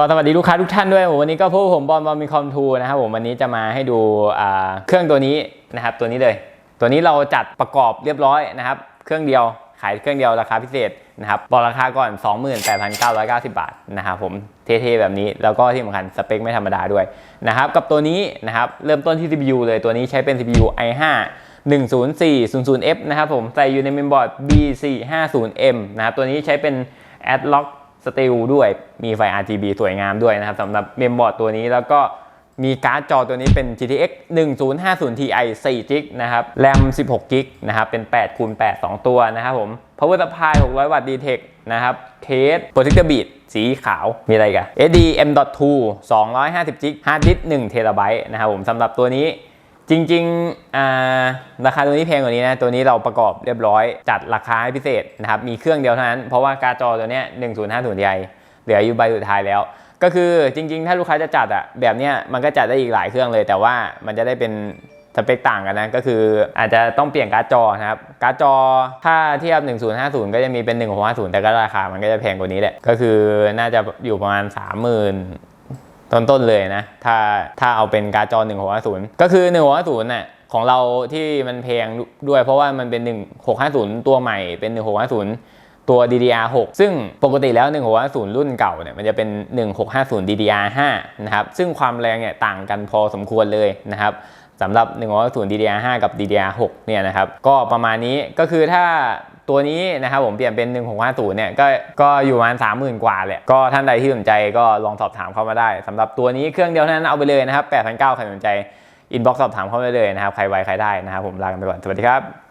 ก็สวัสดีลูกค้าทุกท่านด้วยวันนี้ก็พบกับผมบอลบอลมีคอมทูนะครับผมวันนี้จะมาให้ดูเครื่องตัวนี้นะครับตัวนี้เลย ตัวนี้เราจัดประกอบเรียบร้อยนะครับ เครื่องเดียวขายเครื่องเดียวราคาพิเศษนะครับบอกราคาก่อน 28,990 บาทนะครับผมเท่ๆแบบนี้แล้วก็ที่สำคัญสเปคไม่ธรรมดาด้วยนะครับกับตัวนี้นะครับเริ่มต้นที่ CPU เลยตัวนี้ใช้เป็น CPU i5 10400F นะครับผมใส่อยู่ในเมมบอร์ด B450M นะครับตัวนี้ใช้เป็น Adlock สติลด้วยมีไฟ RGB สวยงามด้วยนะครับสำหรับเมมบอร์ดตัวนี้แล้วก็มีการ์ดจอตัวนี้เป็น GTX 1050 Ti 4 g b นะครับ RAM 16 g b นะครับ เป็น8คูณ8 2 ตัวนะครับผม Power Supply 600 วัตต์ D-Tech นะครับ เคส Protector Bead สีขาว มีอะไรกัน SD M.2 250 g b Hard Disk1 TB นะครับผมสำหรับตัวนี้ จริงๆราคาตัวนี้แพงกว่านี้นะ ตัวนี้เราประกอบเรียบร้อย จัดราคาให้พิเศษนะครับ มีเครื่องเดียวเท่านั้น เพราะว่าการ์ดจอตัวนี้ย1050 Ti เหลืออยู่ใบสุดท้ายแล้ว ก็คือจริง ๆ ถ้าลูกค้าจะจัดอะแบบเนี้ยมันก็จัดได้อีกหลายเครื่องเลย แต่ว่ามันจะได้เป็นสเปคต่างกันนะ ก็คืออาจจะต้องเปลี่ยนการ์ดจอนะครับ การ์ดจอถ้าเทียบ 1050 ก็จะมีเป็น 1650 แต่ก็ราคามันก็จะแพงกว่านี้แหละ ก็คือน่าจะอยู่ประมาณ 30,000 ต้นๆเลยนะ ถ้าถ้าเอาเป็นการ์ดจอ1650 ก็คือ 1650น่ะของเราที่มันแพงด้วยเพราะว่ามันเป็น 1650 ตัวใหม่เป็น 1650 ตัว DDR6 ซึ่งปกติแล้ว 1650 รุ่นเก่าเนี่ยมันจะเป็น 1650 DDR5 นะครับ ซึ่งความแรงเนี่ยต่างกันพอสมควรเลยนะครับสำหรับ 1650 DDR5 กับ DDR6 เนี่ยนะครับ ก็ประมาณนี้ก็คือถ้าตัวนี้นะครับผมเปลี่ยนเป็น 1650 เนี่ยก็ก็อยู่ประมาณ 30,000 กว่าแหละก็ท่านใดที่สนใจก็ลองสอบถามเข้ามาได้สำหรับตัวนี้เครื่องเดียวนั้นเอาไปเลยนะครับ8,900ใครสนใจอินบ็อกซ์สอบถามเข้ามาเลยนะครับ ใครไวใครได้นะครับผมลากันไปก่อน สวัสดีครับ